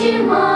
очима.